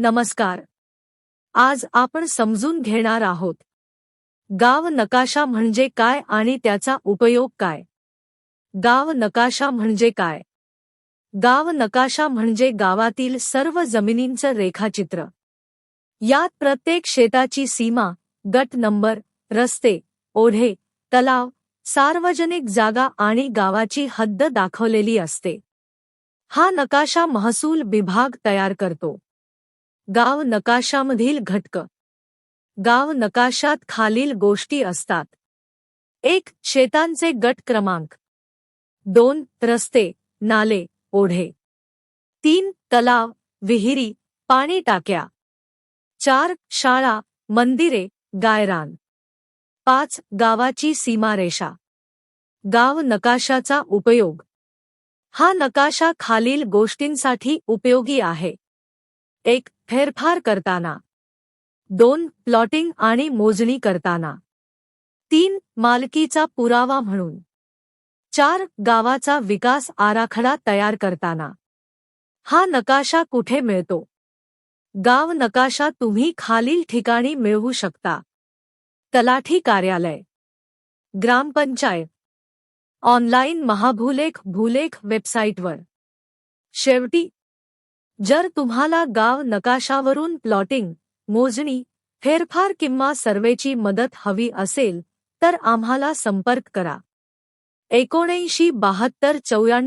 नमस्कार. आज आपण समजून घेणार आहोत. गाव नकाशा म्हणजे काय आणि त्याचा उपयोग काय? गाव नकाशा म्हणजे काय? गाव नकाशा म्हणजे गावातील सर्व जमिनींचं रेखाचित्र. यात प्रत्येक शेताची सीमा गट नंबर रस्ते ओढे तलाव सार्वजनिक जागा आणि गावाची हद्द दाखवलेली असते. हा नकाशा महसूल विभाग तयार करतो. गाव नकाशामधील घटक. गाव नकाशात खालील गोष्टी असतात. एक शेतांचे गट क्रमांक. दोन रस्ते नाले ओढे. तीन तलाव विहिरी पाणी टाक्या. चार शाळा मंदिरे गायरान. पाच गावाची सीमारेषा. गाव नकाशाचा उपयोग. हा नकाशा खालील गोष्टींसाठी उपयोगी आहे. एक फेरफार करताना. दोन प्लॉटिंग आणि मोजणी करताना. तीन मालकीचा पुरावा म्हणून. चार गावाचा विकास आराखडा तयार करताना. हा नकाशा कुठे मिळतो? गाव नकाशा तुम्ही खालील ठिकाणी मिळवू शकता. तलाठी कार्यालय. ग्रामपंचायत. ऑनलाईन महाभूलेख भूलेख वेबसाईटवर. शेवटी जर तुम्हाला गाव नकाशावरून प्लॉटिंग मोजणी फेरफार किंवा सर्वेची मदत हवी असेल तर आम्हाला संपर्क करा. एकोणऐंशी बहात्तर चौऱ्याण्णव